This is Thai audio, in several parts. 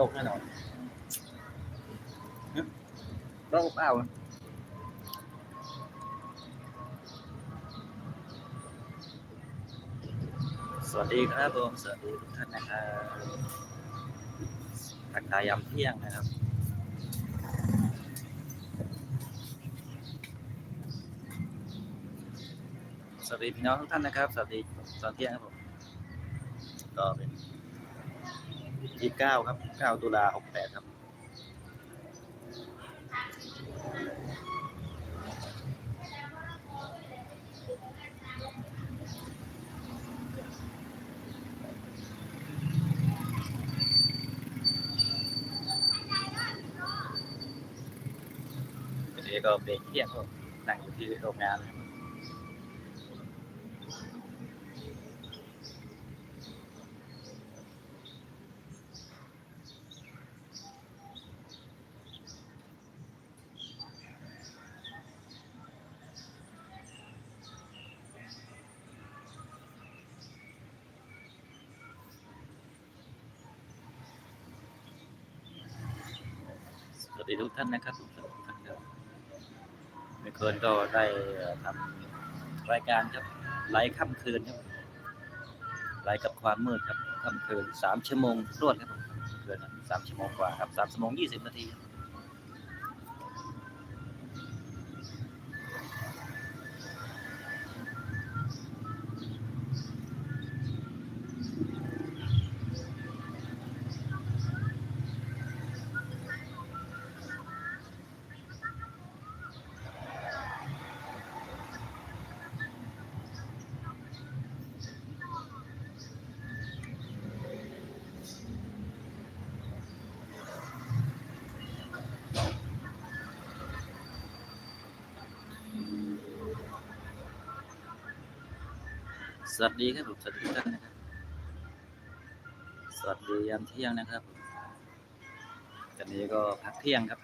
ตกแน่นอนฮึเราเปล่าสวัสดีครับผมสวัสดีทุกท่านนะครับทักทายยามเที่ยงนะครับสวัสดีพี่น้องทุกท่านนะครับ สวัสดีตอนเที่ยงครับผมก็เป็น ยี่เก้าครับเก้าตุลาหกแปดครับี้ก็เบรกเที่ยงก็นั่งอยู่ที่โรงงานเลยครับ สวัส ดีทุกท่านนะครับทุกท่านครับเมื่อคืนก็ได้ทำรายการครับไลฟ์ค่ำคืนครับไลฟ์กับความมืดครับค่ำคืนสามชั่วโมงรวดครับเคืนสามชั่วโมงกว่าครับสามชั่วโมงยี่สิบนาทีครับ สวัสดีครับผมสวัสดีทุกท่านนะครับ สวัสดียามเที่ยงนะครับตอนนี้ก็พักเที่ยงครับ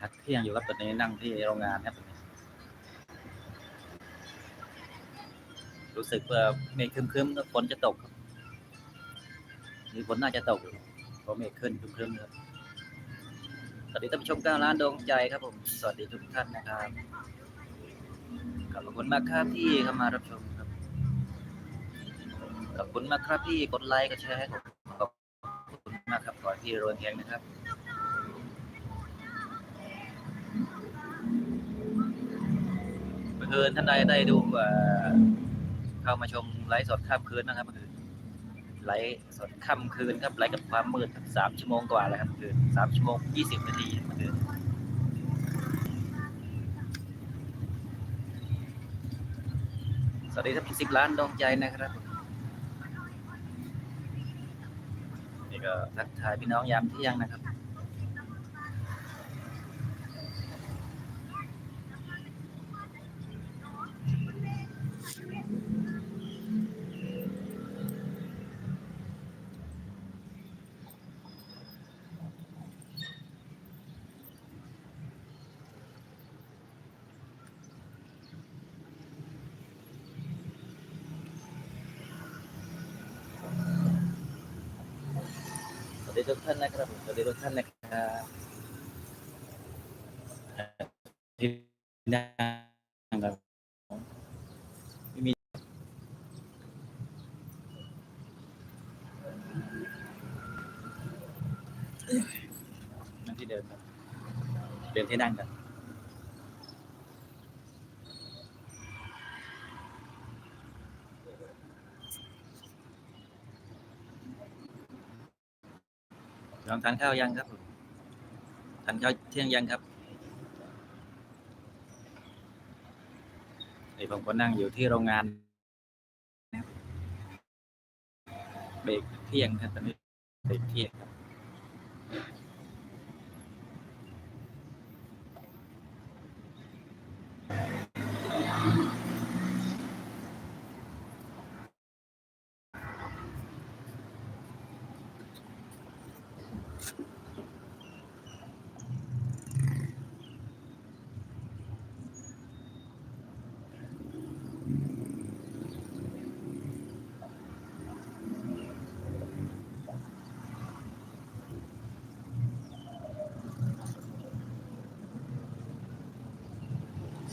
พักเที่ยงอยู่ครับตอนนี้นั่งที่โรงงานครับรู้สึกว่าเมฆครึ้มๆแล้วฝนจะตกครับมีฝนน่าจะตกเพราะเมฆขึ้นครึ้มๆครับสวัสดีท่านผู้ชมก้าวล้านดวงใจครับผม สวัสดีทุกท่านนะครับ ขอบคุณมากครับที่เข้ามารับชมครับ ขอบคุณมากครับที่กดไลค์กดแชร์ให้ผมขอบคุณมากครับขอให้พี่รวยแข็งนะครับเมื่อคืนท่านใดได้ดูเข้ามาชมไลฟ์สดค่ำคืนนะครับเมื่อคืนไลฟ์สดค่ำคืนครับไลฟ์กับความมืดสามชั่วโมงกว่าแล้วครับเมื่อคืนสามชั่วโมงยี่สิบนาทีเมื่อคืน สวัสดีครับสิบล้านดวงใจนะครับ นี่ก็ทักทายพี่น้องยามเที่ยงนะครับ ทุกท่านนะครับผมสวัสดีทุกท่านนะครับที่นั่งครับไม่มีนั่งที่เดิมครับเดินที่นั่งกัน ลองทานข้าวยังครับทานข้าวเที่ยงยังครับนี่ผมก็นั่งอยู่ที่โรงงานนะครับเบรกเที่ยงครับตอนนี้เบรกเที่ยงครับ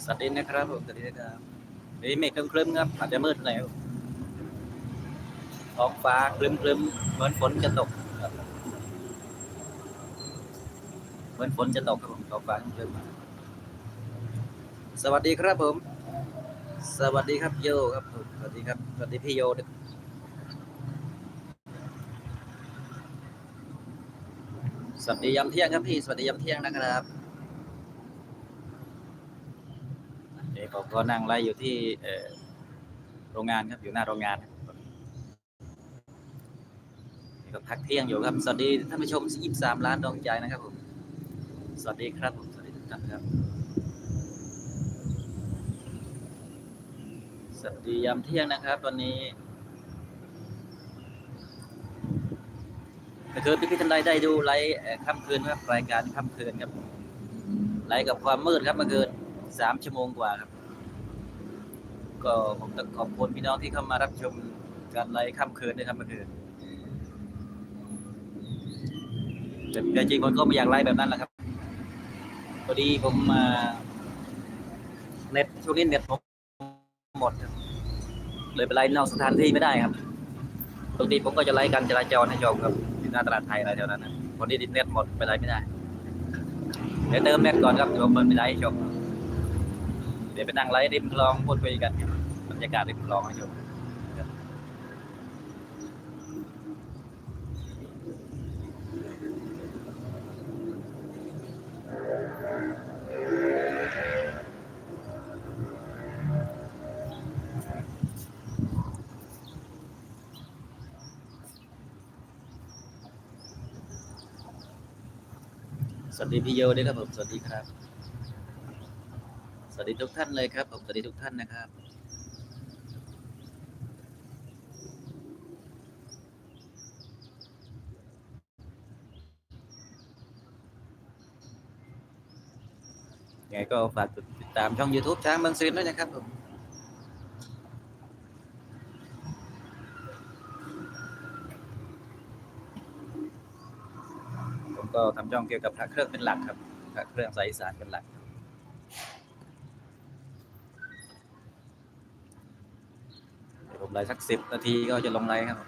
สวัสดีนะครับผมสวัสดีนะครับนี่เมฆครึ้มๆครับอาจจะมืดหน่อยครับท้องฟ้าครึ้มๆเหมือนฝนจะตกครับเหมือนฝนจะตกครับผมท้องฟ้าครึ้มสวัสดีครับผม สวัสดีครับโยครับผมสวัสดีครับสวัสดีพี่โยด้วยสวัสดียามเที่ยงครับพี่ สวัสดียามเที่ยงนะครับ เอ ก็นั่งไล่อยู่ที่โรงงานครับอยู่หน้าโรงงานกับนี่ก็พักเที่ยงอยู่ครับ สวัสดีท่านผู้ชม23ล้านดวงใจนะครับผม สวัสดีครับผมสวัสดีทุกท่านครับ สวัสดียามเที่ยงนะครับวันนี้ก็คือพี่พี่ท่านใดได้ดูไลฟ์ค่ำคืนครับรายการค่ำคืนครับไลฟ์กับความมืดครับเมื่อคืนสามชั่วโมงกว่าครับ ก็ผมต้องขอบคุณพี่น้องที่เข้ามารับชมการไลฟ์ค่ำคืนด้วยครับเมื่อคืนแต่จริงผมก็ไม่อยากไลฟ์แบบนั้นแหละครับพอดีผมมาเน็ตช่วงนี้เน็ตผมหมด เลยไปไลฟ์นอกสถานที่ไม่ได้ครับปกติผมก็จะไลฟ์การจราจรให้ชมครับที่หน้าตลาดไทยอะไรแถวนั้นนะพอดีเน็ตหมดไปไลฟ์ไม่ได้เดี๋ยวเติมเน็ตก่อนครับเดี๋ยวผมเปิดไปไลฟ์ให้ชม เดี๋ยวไปนั่งไลฟ์ริมคลองพูดคุยกันบรรยากาศริมคลองให้ชมสวัสดีพี่โยด้วยครับผมสวัสดีครับ วัสดีทุกท่านเลยครับผมสวัสดีทุกท่านนะครับยังไงก็ฝากติดตามช่อง YouTube ช้างบางซีนด้วยนะครับผมผมก็ทำช่องเกี่ยวกับพระเครื่องเป็นหลักครับพระเครื่องสายอีสานเป็นหลัก เดี๋ยวผม ไลฟ์สักสิบนาทีก็จะลงไลฟ์ครับ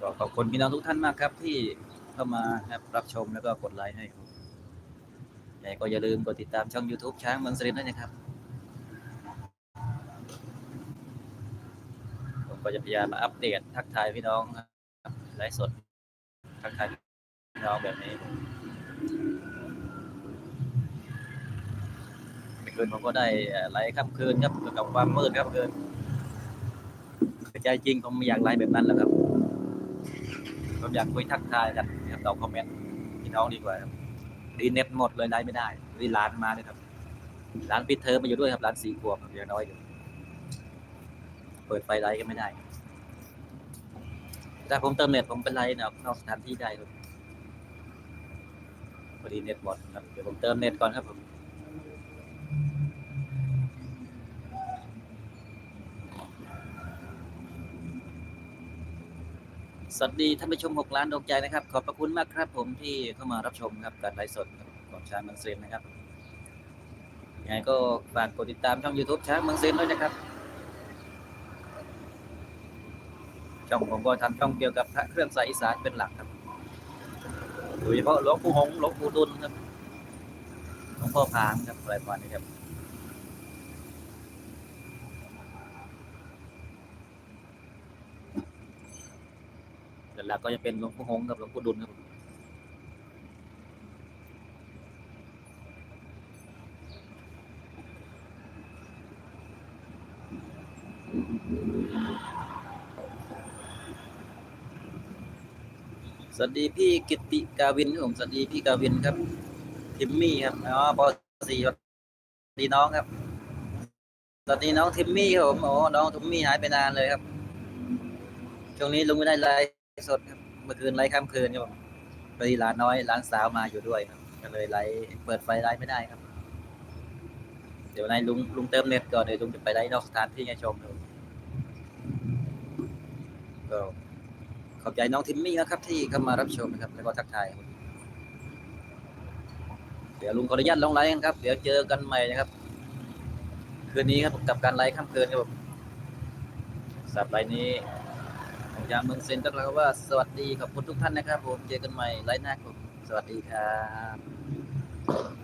ก็ขอบคุณพี่น้องทุกท่านมากครับที่เข้ามาครับรับชมแล้วก็กดไลค์ให้ครับยังก็อย่าลืมกดติดตามช่อง YouTube ช้างเมืองสรินด้วยนะครับ ผมก็จะพยายามมาอัปเดตทักทายพี่น้องครับไลฟ์สดทักทายพี่น้องแบบนี้เมื่อ คืนผมก็ได้ไลฟ์ค่ำคืนครับเกี่ยวกับความมืดครับเมื่อคืนใจจริงผมไม่อยากไลฟ์แบบนั้นแล้วครับผมอยากคุยทักทายกันตอบคอมเมนต์พี่น้องดีกว่าครับดีเน็ตหมดเลยไลฟ์ไม่ได้ดีร้านมาด้วยครับร้านปิดเทอมมาอยู่ด้วยครับร้านสี่ขวบครับอย่างน้อยอยู่เปิดไฟไลฟ์ก็ไม่ได้ถ้าผมเติมเน็ตผมเป็นไรเนี่ยนอกสถานที่ได้ครับพอดีเน็ตหมดครับเดี๋ยวผมเติมเน็ตก่อนครับผม สวัสดีท่านผู้ชม 6 ล้านดวงใจนะครับ ขอบพระคุณมากครับผมที่เข้ามารับชมครับการไลฟ์สดของช้างเมืองเซนนะครับยังไงก็ฝากกดติดตามช่อง YouTube ช้างเมืองเซนด้วยนะครับช่องผมก็ทำช่องเกี่ยวกับพระเครื่องสายอีสานเป็นหลักครับโดยเฉพาะหลวงปู่หงหลวงปู่ดุลครับหลวงพ่อพางครับอะไรประมาณนี้ครับ หลักก็จะเป็นหลวงปู่หงกับหลวงปู่ดุลครับสวัสดีพี่กิติกาวินครับผมสวัสดีพี่กาวินครับทิมมี่ครับอ๋อปสี่สวัสดีน้องครับสวัสดีน้องทิมมี่ครับผมโอ้น้องทิมมี่หายไปนานเลยครับช่วงนี้ลุงไม่ได้ไลฟ์ สดครับเมื่อคืนไลฟ์ค่ำคืนครับผมพอดีหลานน้อยหลานสาวมาอยู่ด้วยครับก็เลยไลฟ์เปิดไฟไลฟ์ไม่ได้ครับ เดี๋ยวนายลุงลุงเติมเน็ตก่อนเดี๋ยวลุงจะไปไลฟ์นอกสถานที่ให้ชมครับก็ขอบใจน้องทิมมี่นะครับ ที่เข้ามารับชมนะครับ แล้วก็ทักทายเดี๋ยวลุงขออนุญาตลงไลฟ์กันครับ เดี๋ยวเจอกันใหม่นะครับ คืนนี้ครับกับการไลฟ์ค่ำคืนครับผมสำหรับไลฟ์นี้ ผมยามเมืองเซนต้องแล้วว่าสวัสดีขอบคุณทุกท่านนะครับผมเจอกันใหม่ไลฟ์หน้าครับสวัสดีครับ